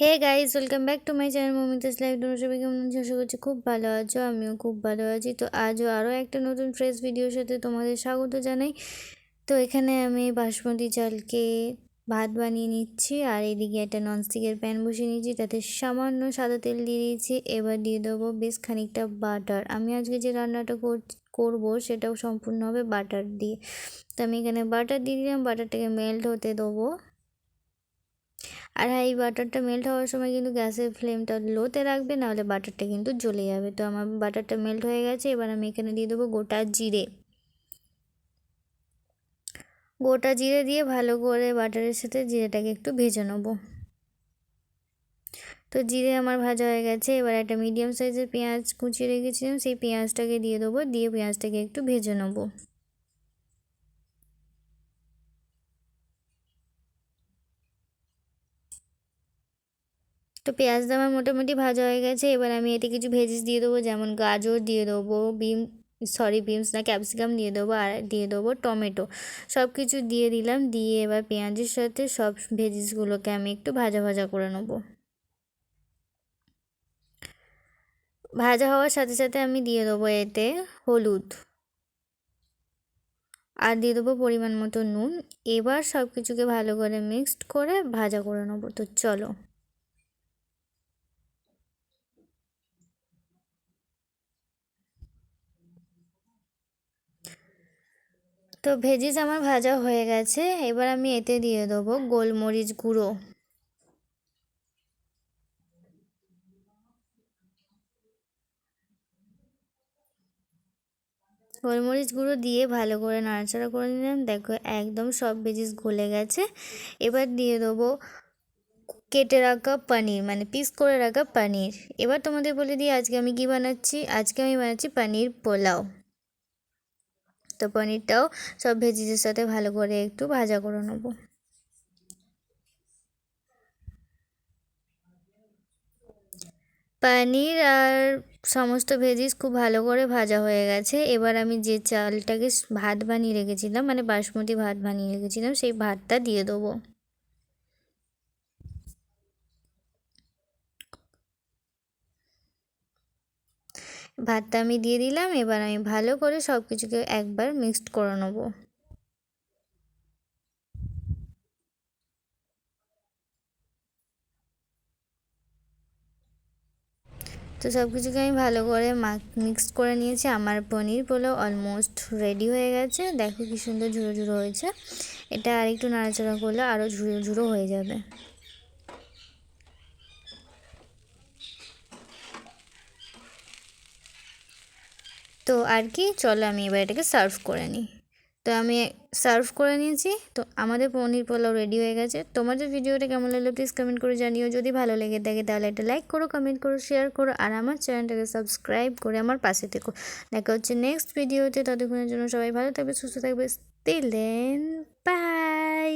Hey guys welcome back to my channel Momita's life তোমরা সবাই কেমন আছো? আশা করছি খুব ভালো আছো, আমিও খুব ভালো আছি। তো আজও আরও একটা নতুন ফ্রেশ ভিডিওর সাথে তোমাদের স্বাগত জানাই। তো এখানে আমি বাসমতি চালকে ভাত বানিয়ে নিচ্ছি, আর এদিকে একটা ননস্টিকের প্যান বসিয়ে নিয়েছি, তাতে সামান্য সাদা তেল দিয়ে দিয়েছি। এবার দিয়ে দেবো বেশ খানিকটা বাটার আমি আজকে যে রান্নাটা করব, সেটাও সম্পূর্ণ হবে বাটার দিয়ে। তো আমি এখানে বাটার দিয়ে দিলাম বাটারটাকে মেল্ট হতে দেবো। আর হ্যাঁ এই বাটারটা মেল্ট হওয়ার সময় কিন্তু গ্যাসের ফ্লেমটা লোতে রাখবে, নাহলে বাটারটা কিন্তু জ্বলে যাবে। তো আমার বাটারটা মেল্ট হয়ে গেছে, এবার আমি এখানে দিয়ে দেবো গোটা জিরে। গোটা জিরে দিয়ে ভালো করে বাটারের সাথে জিরেটাকে একটু ভেজে নেব। তো জিরে আমার ভাজা হয়ে গেছে, এবার একটা মিডিয়াম সাইজের পেঁয়াজ কুচিয়ে রেখেছিলাম, সেই পেঁয়াজটাকে দিয়ে দেবো, দিয়ে পেঁয়াজটাকে একটু ভেজে নেব। তো পেঁয়াজটা আমার মোটামুটি ভাজা হয়ে গেছে, এবার আমি এতে কিছু ভেজিস দিয়ে দেবো, যেমন গাজর দিয়ে দেবো বিম সরি বিমস না ক্যাপসিকাম দিয়ে দেবো, আর দিয়ে দেবো টমেটো। সব কিছু দিয়ে দিলাম, দিয়ে এবার পেঁয়াজের সাথে সব ভেজিসগুলোকে আমি একটু ভাজা ভাজা করে নেব। ভাজা হওয়ার সাথে সাথে আমি দিয়ে দেবো এতে হলুদ। আর দিয়ে দেবো পরিমাণ মতো নুন। এবার সব কিছুকে ভালো করে মিক্সড করে ভাজা করে নেব। তো চলো। তো ভেজিস আমার ভাজা হয়ে গেছে, এবার আমি এতে দিয়ে দেবো গোলমরিচ গুঁড়ো। গোলমরিচ গুঁড়ো দিয়ে ভালো করে নাড়াচাড়া করে নিলাম। দেখো একদম সব ভেজিস গলে গেছে। এবার দিয়ে দেবো কেটে রাখা পনির মানে পিস করে রাখা পনির। এবার তোমাদের বলে দিই আজকে আমি কি বানাচ্ছি? আজকে আমি বানাচ্ছি পনির পোলাও। তো পনিরটাও সব ভেজিসের সাথে ভালো করে একটু ভাজা করে নেব। পানির আর সমস্ত ভেজিস খুব ভালো করে ভাজা হয়ে গেছে এবার আমি যে চালটাকে ভাত বানিয়ে রেখেছিলাম মানে বাসমতি ভাত বানিয়ে রেখেছিলাম সেই ভাতটা দিয়ে দেবো ভাতটা আমি দিয়ে দিলাম, এবার আমি ভালো করে সব কিছুকে একবার মিক্সড করে নেব। তো সব কিছুকে আমি ভালো করে মিক্সড করে নিয়েছি। আমার পনির পোলাও অলমোস্ট রেডি হয়ে গেছে। দেখো কি সুন্দর ঝুড়ো ঝুড়ো হয়েছে। এটা আর একটু নাড়াচাড়া করলে আরও ঝুড়ো ঝুড়ো হয়ে যাবে। তো আর কি, চলো আমি এবার এটাকে সার্ভ করে নিই। তো আমি সার্ভ করে নিয়েছি, তো আমাদের পনির পোলাও রেডি হয়ে গেছে। তোমাদের ভিডিওটা কেমন লাগল প্লিজ কমেন্ট করে জানিও। যদি ভালো লেগে থাকে তাহলে একটা লাইক করো কমেন্ট করো শেয়ার করো, আর আমার চ্যানেলটাকে সাবস্ক্রাইব করে আমার পাশে থেকো। দেখা হচ্ছে নেক্সট ভিডিওতে ততক্ষণের জন্য সবাই ভালো থাকবে, সুস্থ থাকবে স্টিল দেন বাই